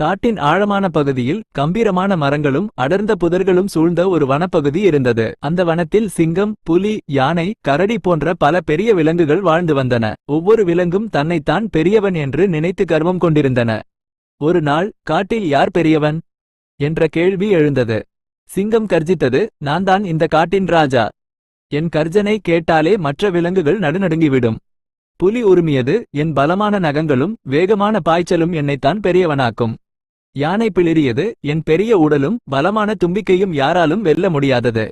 காட்டின் ஆழமான பகுதியில் கம்பீரமான மரங்களும் அடர்ந்த புதர்களும் சூழ்ந்த ஒரு வனப்பகுதி இருந்தது. அந்த வனத்தில் சிங்கம் புலி யானை கரடி போன்ற பல பெரிய விலங்குகள் வாழ்ந்து வந்தன. ஒவ்வொரு விலங்கும் தன்னைத்தான் பெரியவன் என்று நினைத்து கர்வம் கொண்டிருந்தன. ஒரு நாள் காட்டில் யார் பெரியவன்? என்ற கேள்வி எழுந்தது. சிங்கம் கர்ஜித்தது நான் தான் இந்த காட்டின் ராஜா. என் கர்ஜனை கேட்டாலே மற்ற விலங்குகள் நடுநடுங்கிவிடும். புலி உருமியது என் பலமான நகங்களும் வேகமான பாய்ச்சலும் என்னைத்தான் பெரியவனாக்கும். யானை பிளிரியது என் பெரிய உடலும் பலமான தும்பிக்கையும் யாராலும் வெல்ல முடியாதது.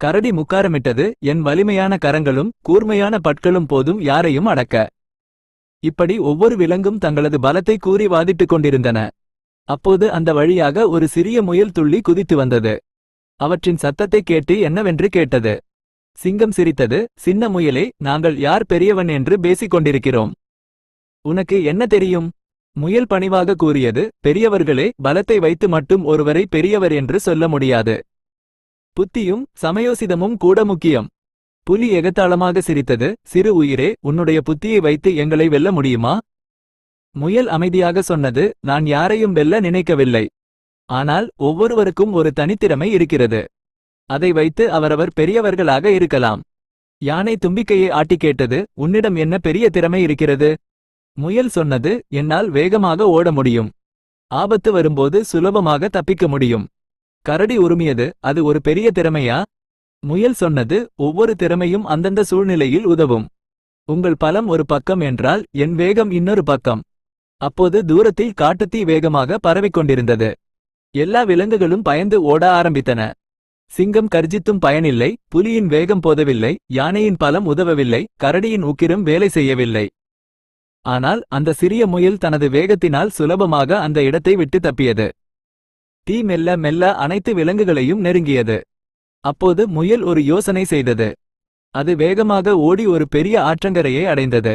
கரடி முக்காரமிட்டது என் வலிமையான கரங்களும் கூர்மையான பற்களும் போதும் யாரையும் அடக்க. இப்படி ஒவ்வொரு விலங்கும் தங்களது பலத்தை கூறி வாதிட்டுக் கொண்டிருந்தன. அப்போது அந்த வழியாக ஒரு சிறிய முயல் துள்ளி குதித்து வந்தது. அவற்றின் சத்தத்தை கேட்டு என்னவென்று கேட்டது. சிங்கம் சிரித்தது சின்ன முயலே நாங்கள் யார் பெரியவன் என்று பேசிக் கொண்டிருக்கிறோம். உனக்கு என்ன தெரியும்? முயல் பணிவாக கூறியது பெரியவர்களே பலத்தை வைத்து மட்டும் ஒருவரை பெரியவர் என்று சொல்ல முடியாது. புத்தியும் சமயோசிதமும் கூட முக்கியம். புலி எகத்தாளமாக சிரித்தது சிறு உயிரே உன்னுடைய புத்தியை வைத்து எங்களை வெல்ல முடியுமா? முயல் அமைதியாக சொன்னது நான் யாரையும் வெல்ல நினைக்கவில்லை. ஆனால் ஒவ்வொருவருக்கும் ஒரு தனித்திறமை இருக்கிறது. அதை வைத்து அவரவர் பெரியவர்களாக இருக்கலாம். யானை தும்பிக்கையை ஆட்டி கேட்டது உன்னிடம் என்ன பெரிய திறமை இருக்கிறது? முயல் சொன்னது என்னால் வேகமாக ஓட முடியும். ஆபத்து வரும்போது சுலபமாக தப்பிக்க முடியும். கரடி உருமியது அது ஒரு பெரிய திறமையா? முயல் சொன்னது ஒவ்வொரு திறமையும் அந்தந்த சூழ்நிலையில் உதவும். உங்கள் பலம் ஒரு பக்கம் என்றால் என் வேகம் இன்னொரு பக்கம். அப்போது தூரத்தில் காட்டுத்தீ வேகமாக பரவிக் கொண்டிருந்தது. எல்லா விலங்குகளும் பயந்து ஓட ஆரம்பித்தன. சிங்கம் கர்ஜித்தும் பயனில்லை புலியின் வேகம் போதவில்லை யானையின் பலம் உதவவில்லை கரடியின் உக்கிரம் வேலை செய்யவில்லை. ஆனால் அந்த சிறிய முயல் தனது வேகத்தினால் சுலபமாக அந்த இடத்தை விட்டு தப்பியது. தீ மெல்ல மெல்ல அனைத்து விலங்குகளையும் நெருங்கியது. அப்போது முயல் ஒரு யோசனை செய்தது. அது வேகமாக ஓடி ஒரு பெரிய ஆற்றங்கரையை அடைந்தது.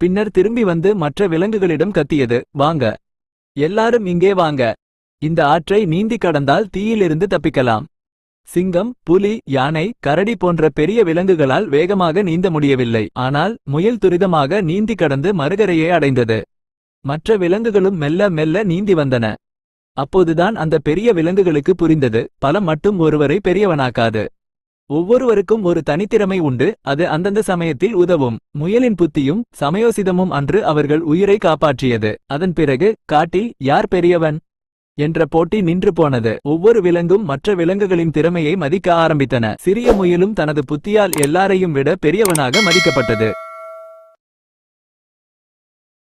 பின்னர் திரும்பி வந்து மற்ற விலங்குகளிடம் கத்தியது வாங்க. எல்லாரும் இங்கே வாங்க. இந்த ஆற்றை நீந்தி கடந்தால் தீயிலிருந்து தப்பிக்கலாம். சிங்கம் புலி யானை கரடி போன்ற பெரிய விலங்குகளால் வேகமாக நீந்த முடியவில்லை. ஆனால் முயல் துரிதமாக நீந்தி கடந்து மறுகரையை அடைந்தது. மற்ற விலங்குகளும் மெல்ல மெல்ல நீந்தி வந்தன. அப்போதுதான் அந்த பெரிய விலங்குகளுக்கு புரிந்தது. பலம் மட்டும் ஒருவரை பெரியவனாக்காது. ஒவ்வொருவருக்கும் ஒரு தனித்திறமை உண்டு. அது அந்தந்த சமயத்தில் உதவும். முயலின் புத்தியும் சமயோசிதமும் அன்று அவர்கள் உயிரை காப்பாற்றியது. அதன் பிறகு காட்டில் யார் பெரியவன்? என்ற போட்டி நின்று போனது. ஒவ்வொரு விலங்கும் மற்ற விலங்குகளின் திறமையை மதிக்க ஆரம்பித்தன. சிறிய முயலும் தனது புத்தியால் எல்லாரையும் விட பெரியவனாக மதிக்கப்பட்டது.